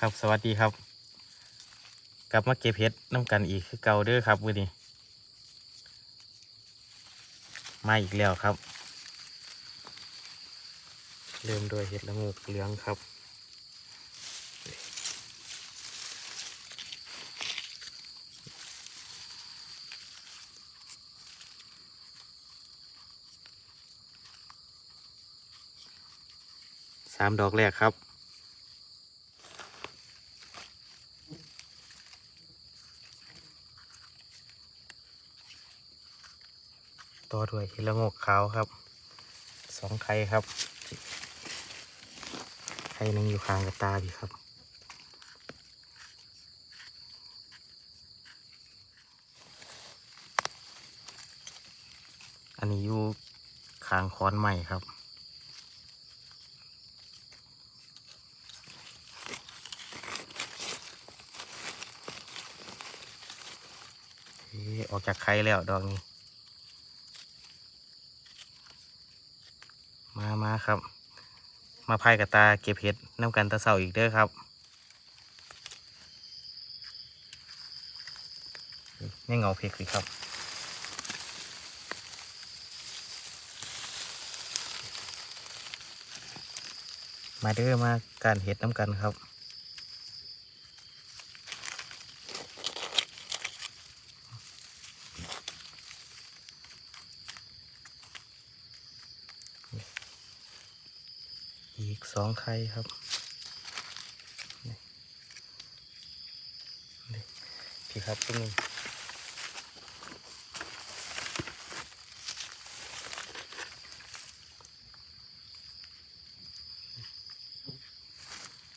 ครับสวัสดีครับ กลับมาเก็บเห็ดน้ำกันอีกคือเก่าเด้อครับวันนี้มาอีกแล้วครับ เริ่มด้วยเห็ดละโงกเหลืองครับสามดอกแรกครับ ต่อด้วยเห็ดละโงกขาวครับสองไข่ครับไข่หนึ่งอยู่ข้างกับตาดีครับอันนี้อยู่ข้างค้อนใหม่ครับออกจากไข่แล้วดอกนี้ มามาครับ มาพายกับตาเก็บเห็ดน้ำกันตะเสาอีกเด้อครับนี่เงาเพกสิครับมาเด้อมาการเห็ดน้ำกันครับ อีกสองไข่ครับนี่นี่พี่ครับตัวหนึง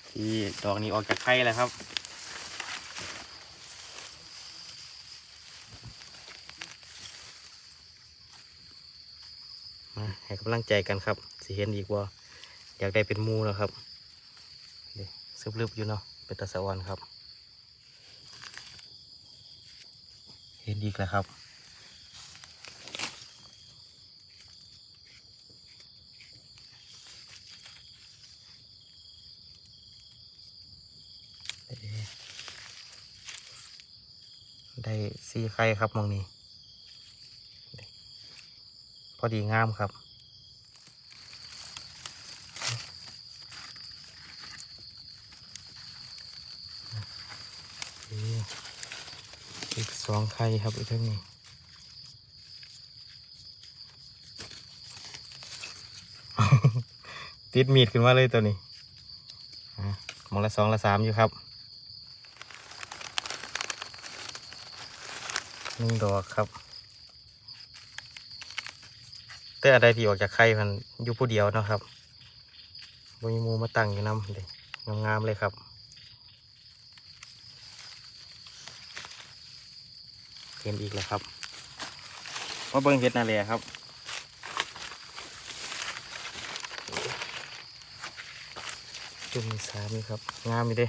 ที่ดอกนี้ออกจากไข่แล้วครับมาให้กำลังใจกันครับ สิเห็นอีกว่า อยากได้เป็นมูแล้วครับนี่ซึบลึบอยู่เนาะเป็นตะสะวันครับ เห็นอีกแล้วครับได้สีไข่ครับมองนี้ พอดีงามครับ นี่อีก สองไข่ครับอีกทั้งนี้ติดมีดขึ้นมาเลยตัวนี้มองละสองละสามอยู่ครับหนึ่งดอกครับ แต่อะไรที่ออกจากไข่มันอยู่ผู้เดียวนะครับมีมูมาตั้งอยู่น้ำเลยงามๆเลยครับ ห็นอีกแล้วครับมาเบิ้งเห็ดนาเลียครับจุ่มมีสามนี่ครับ งามอยู่เด้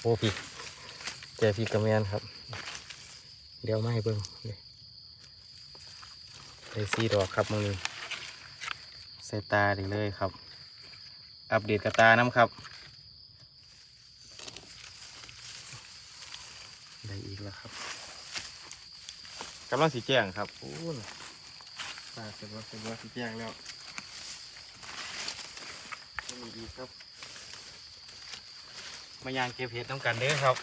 โอ้พี่เจอพี่กระเมียนครับ เดี๋ยวมาให้เบิ้งเลยได้สีดอกครับมือนี้ ใส่ตาดีเลยครับ อัปเดตกับตาน้ำครับได้อีกแล้วครับกำลังสีแจ้งครับโอ้ยตาเสร็จว่าเสร็จว่าสีแจ้งแล้วยังมีอีกครับ มายางเก็บเห็ดน้ำกันเด้อครับ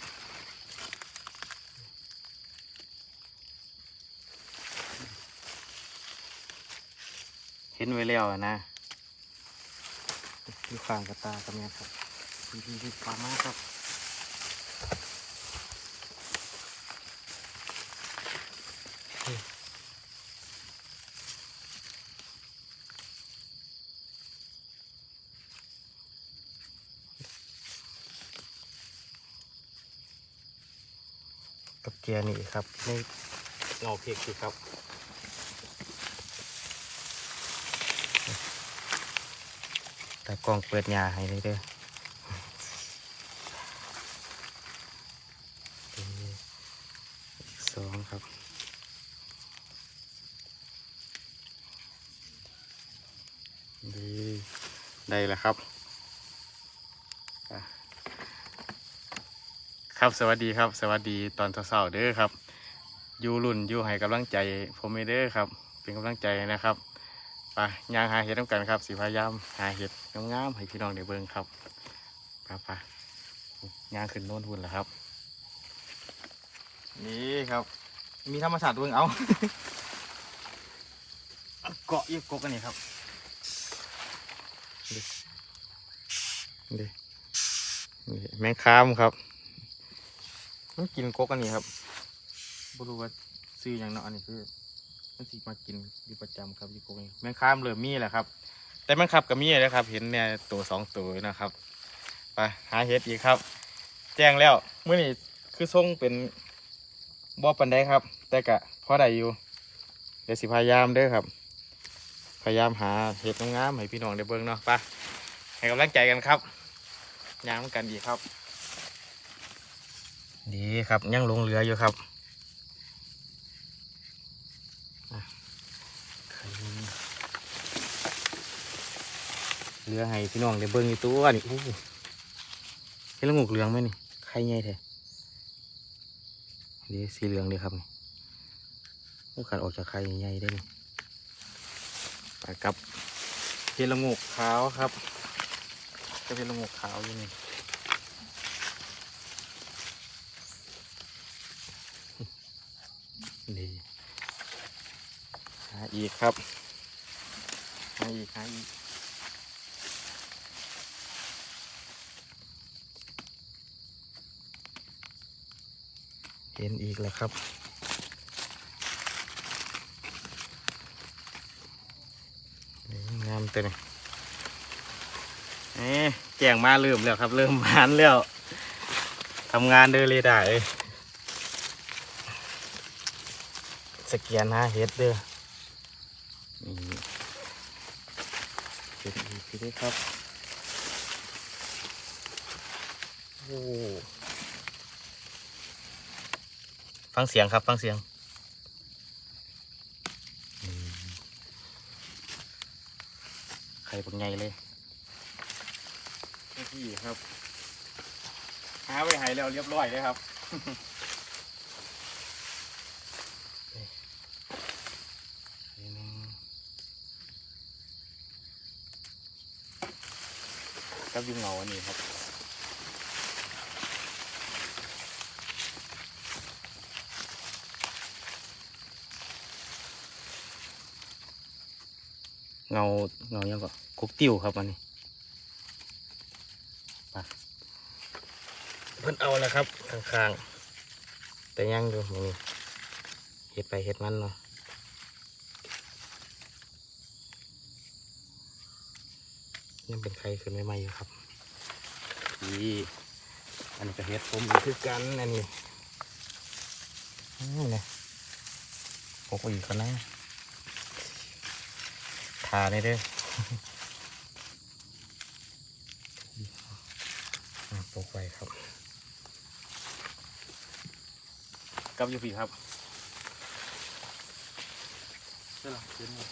ห็นไว้แล้วอะนะอยู่ข้างกับตากับแม่ครับพี่พี่พี่ปลามากครับนี่กับเกียร์นี่ครับในเงาเพกสิครับ แต่กล้องเปิดยาให้เลยเด้อสองครับดีได้แล้วครับ ครับสวัสดีครับ สวัสดีตอนเช้าๆเด้อครับยูรุ่นยูให้กำลังใจผมเด้อครับ เป็นกำลังใจนะครับ ไปย่างหาเห็ดน้ำกันครับสิพยายามหาเห็ดงามๆให้พี่น้องได้เบิ่งครับไปไปย่างขึ้นโน่นหุ่นแล้วครับ นี่ครับ มีธรรมชาติเบิ่งเอาเกาะยีกกกอันนี้ครับดิดินี่แมงคามครับมันกินกกอันนี้ครับบรู้ว่าซื้ออย่างเนาะอันนี้คือ มันสิมากินอยู่ประจำครับอยู่กกนี้แมงคามเริ่มมีแหละครับ แต่แมงคับก็มีนะครับ เห็นเนี่ยตัวสองตัวนะครับไปหาเห็ดอีกครับ แจ้งแล้วเมื่อนี้คือส่งเป็นบ่ปันได้ครับ แต่กะพอได้อยู่เดี๋ยวสิพยายามเด้อครับ พยายามหาเห็ดงามๆให้พี่น้องได้เบิ่งเนาะไปให้กำลังใจกันครับย่างกันดีครับ ดีครับยังลงเรืออยู่ครับ เรือให้พี่น้องได้เบิ่งอยู่ตัวนี่อู้เห็นล้วงูเหลืองไหมนี่ไข่ใหญ่แท้ดีสีเหลืองเลยครับนี่โอ้ขาดออกจากไข่ใหญ่ได้นี่ไปครับเห็นละงูขาวครับก็เป็นละงูขาวอยู่นี่นี่หาอีกครับหาอีกหาอีก เห็นอีกแล้วครับ งามเต็มเอ๊แจงมาเริ่มแล้วครับ เริ่มมานแล้วทำงานเดอเลยได้เอ้ยสแกนหาเฮ็ดเด้อนี่เฮ็ดอีกทีได้ครับ โอ้ ฟังเสียงครับ ฟังเสียง ไข่ปักใหญ่เลยนี่ครับ หาไว้หายแล้วเรียบร้อยเลยครับนิดนึงกับยุงเหงาอันนี้ครับ เงาเงายังก็กุกติ้วครับอันนี้ไปเพิ่นเอาแล้วครับข้างๆแต่ยังอยู่หมึงเห็ดไปเห็ดมันเนาะยังเป็นใครขึ้นไม่มาอยู่ครับนี่อันนี้ก็เฮ็ดผมคือกันอันนี้นี่นะปกอีกคนนะทาได้เด้ออะปกไว้ครับกับยูฟีครับเจ้าหลังเขียนหมด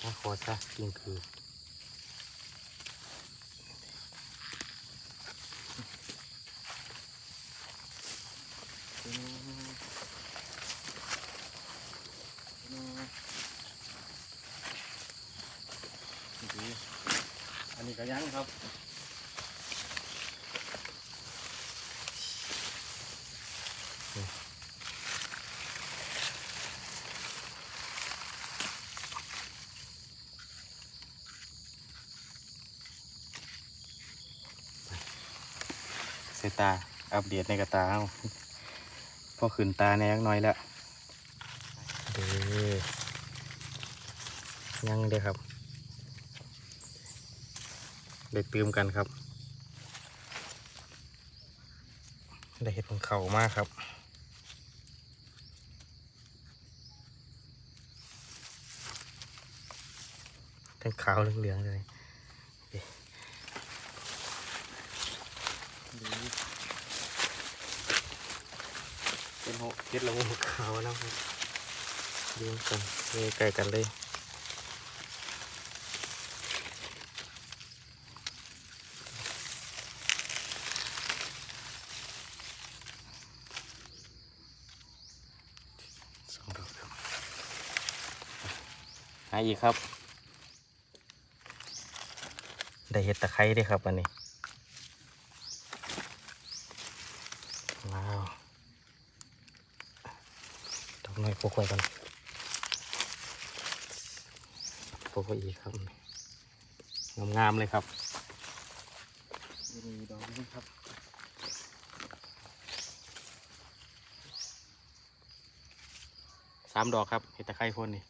ถ้าขอซะจริงคือ อันนี้ก็ยังครับเสยตา อัปเดตในกระตาเอาพอขึ้นตาแนยักน้อยแล้วเด้ยังเด้อครับ ได้เติมกันครับ ได้เห็ดของเขามากครับทั้งขาวเหลืองๆเลยเป็นหกเฮ็ดละโงกขาวนะครับดูกันเลยไกลกันเลย สองดอกครับ หาอีกครับ ได้เห็ดตะไคร้ด้วยครับอันนี้ว้าวดอกน้อยพกไว้กันพกไว้อีกครับงามๆเลยครับมีดอกนี้ครับสามดอกครับเห็ดตะไคร้พ่นนี่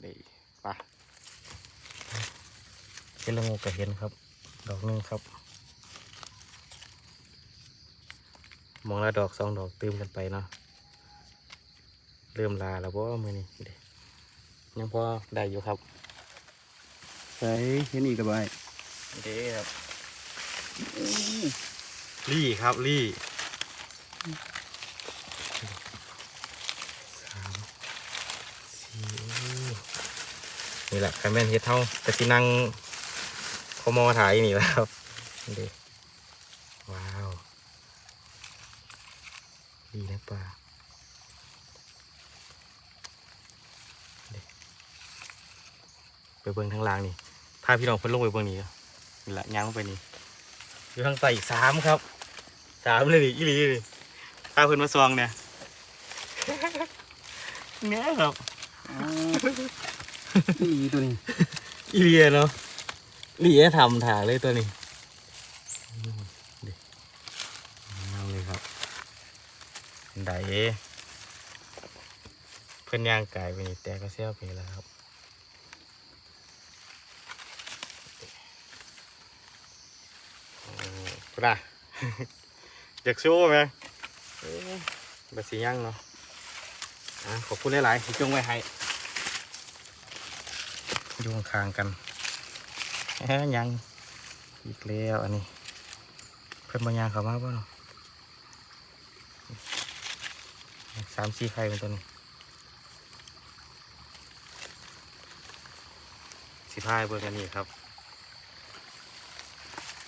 เดี๋ยวปะเห็ดละโงูก็เห็นครับ ดอกหนึงครับ มองละดอกสองดอกตืมกันไปเนาะเริ่มลาแล้วบ่มือนี้เด้ยังพอได้อยู่ครับใส่เห็นอีกกระบายเด้ครับ ลี่ครับลี่สามสี่ นี่แหละคันแม่นเฮ็ดเท่ากะสินั่งคมอถ่ายนี่แหล้วครับนี่เด้ว้าว ดีนะป่าไปเบิ่งทางล่างนี่พาพี่น้องเพิ่นลงไปเบิ่งนี่นี่แหละย่างลงไปนี่อยู่ทางใต้อีกสามครับสามเลยนี่อีหลีนี่พาเพิ่นมาซองเนี่ยเนี่ยครับ นี่ตัวนี้อีเลียเนาะอีเลียทำถาเลยตัวนี้อืมดิเอาเลยครับไดเพื่อนย่างกายไปนี่แต่ก็เสี้ยวไปแล้วครับโอ้ปะอยากโชว์ไหมเอ้ยบัสีย่างเนาะอะขอบคุณหลายๆที่จงไว้ให้ อยู่ข้างๆกันแหมยังอีกแล้วอันนี้ เพิ่นบางอย่างเขามาป่ะเนาะสามสี่ไข่เป็นตัวนี้สิพายเบิ่งกันนี่ครับ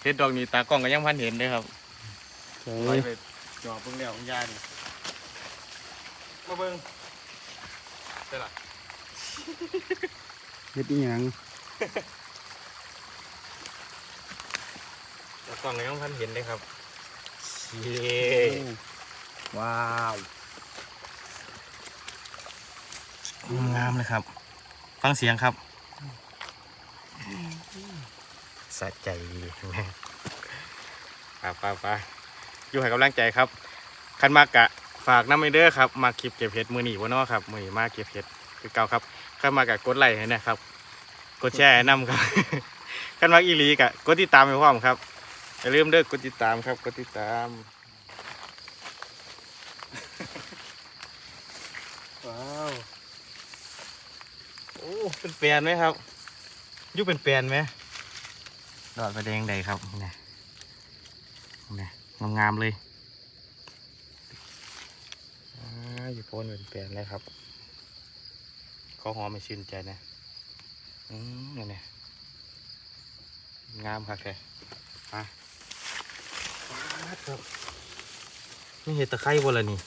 เฮ็ดดอกนี้ตากล้องก็ยังพันเห็นเลยครับใส่ไปไปจอบเบิ่งแล้วของยายนี่มาเบิ่งได้ละ เห็ดอีหยังตากล้องก็ยังพันเห็นเลยครับเชี่ว้าวงามเลยครับ ฟังเสียงครับสะใจดีแม่ป้าป้าป้าอยู่ให้กำลังใจครับ คันมากกะฝากน้ำไอเด้อครับ มาคลิปเก็บเห็ดมือหนีวะเนาะครับ มือนี้มาเก็บเห็ด คือเก่าครับคันมากะกดไลค์ให้นะครับ กดแชร์ให้นำครับคันมากอีหลีกะกดติดตามไปพร้อมครับอย่าลืมเด้อกดติดตามครับกดติดตามว้าวโอ้เป็นแปลนไหมครับยุเป็นแปลนไหมดอดประแดงใดครับนี่นี่งามๆเลยอ่าอยู่โพนเป็นแปลนเลยครับ เขาหอมไม่ชื่นใจนะอืมนี่นงามครับแกมาว้าวครับนี่เห็ดตะไคร้บ่ละนี่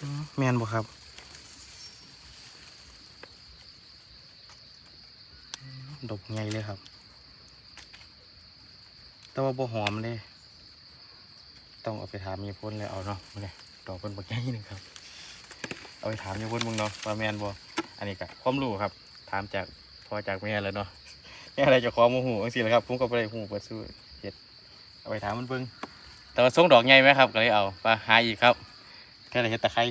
อืมแมนบ่ครับดอกใหญ่เลยครับ แต่ว่าบ่หอมเลย ต้องเอาไปถามมีพ่นเลยเอาเนาะมาเลยดอกเป็นบักใหญ่หนึงครับ เอาไปถามยังพ่นมึงเนาะว่าแมนบ่อันนี้ก็ความรู้ครับ ถามจากพอจากแม่แล้วเนาะแม่อะไรจะขอโมหูจังซี่แหละครับผมก็บ่ไปหูเปิดสู้เฮ็ดเอาไปถามมันเบิ่งแต่ว่าส่งดอกใหญ่ไหมครับก็เลยเอาไปหาอีกครับแค่ได้เฮ็ดตะไคร้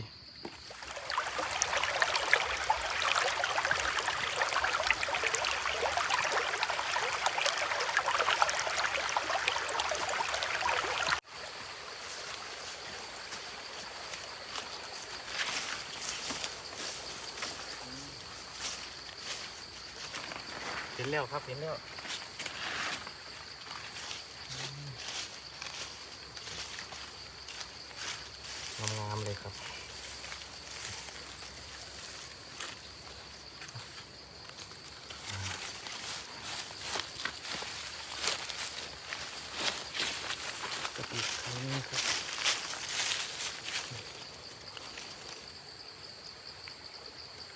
ครับเห็นแล้วงามๆเลยครับ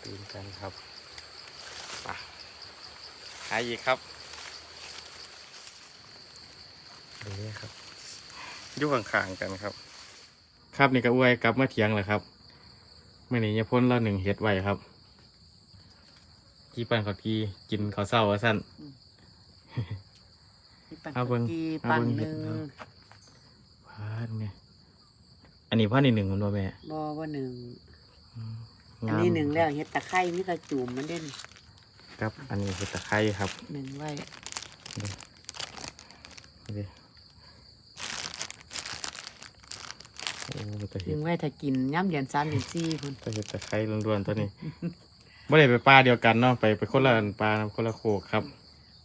ตื่นกันครับไปหา อีกครับดูนี่ครับอยู่ข้างๆกันครับ ครับนี่ก็อวยกลับมาเถียงแหละครับเมื่อนี้ยายพ้นเราหนึ่งเฮ็ดไว้ครับกี่ปันเขาทีกินข้าวเศร้าว่าสั้นมีปันเอาเบิ่งกีเอาปันเบิ่งหเห็ดนึ่งเอาพาดเนี่ยอันนี้พาดในหนึ่งมันว่าแม่บอว่าหนึ่งอืมอันนี้หนึ่งแล้วเห็ดตะไคร้มีกระจุ่มมันเด่น ครับ อันนี้คือตะไคร้ครับหนึ่งไว้นี่โอ้ตะหเห็นึ่ดงไว้ถ้ากินย่ำเดือนสามเดือนสี่คนตะเห็ดตะไคร้ล้วนๆตัวนี้ไม่ได้ไปปลาเดียวกันเนาะไปไปคนละปลาคนละโขกครับ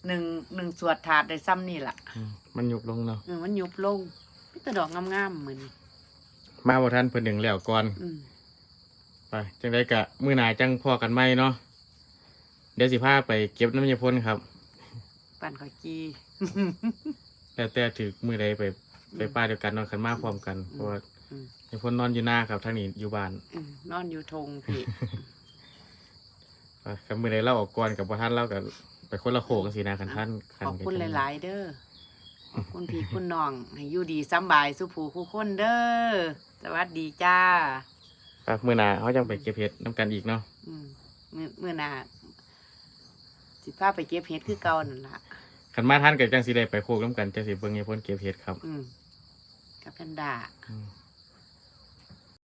หนึ่งหนึ่งสวดถาดได้ซ้ำนี่ล่ะอืมมันยุบลงเนาะเออมันยุบลงมีแต่ดอกงามๆเหมือนมาบ่ทันเพิ่นหนึ่งแล้วก่อน อืมไปจังได้กะมือหนาจังพอกันไหมเนาะ เดี๋ยวสิพาไปเก็บน้ำยาพ่นครับ ปันขอกีแล้วแต่ถือมือใดไปไปป้าเดียวกันนอนขันมาพร้อมกันเพราะว่าอืมยาพ่นนอนอยู่หน้าครับทางนี้อยู่บ้านอืมนอนอยู่ทงพี่ไปครับมือใดเล่าออกก่อนกับพ่ท่านเล่ากับไปคนละโขกสินะคันท่านขอบคุณหลาย ๆ เด้อขอบคุณพี่คุณน้อง ให้อยู่ดีสำบายสุผูคู่คนเด้อ สวัสดีจ้า ๆครับมือหนาเขาจังไปเก็บเห็ดน้ำกันอีกเนาะ อืมมื่อมื่อหนา สิพาไปเก็บเห็ดคือเก่านั่นล่ะขันมาท่านกับจังสิได้ไปโคกน้ำกันจังสิเบิ่งยาพ่นเก็บเห็ดครับ อืมกับแพนด้าอืม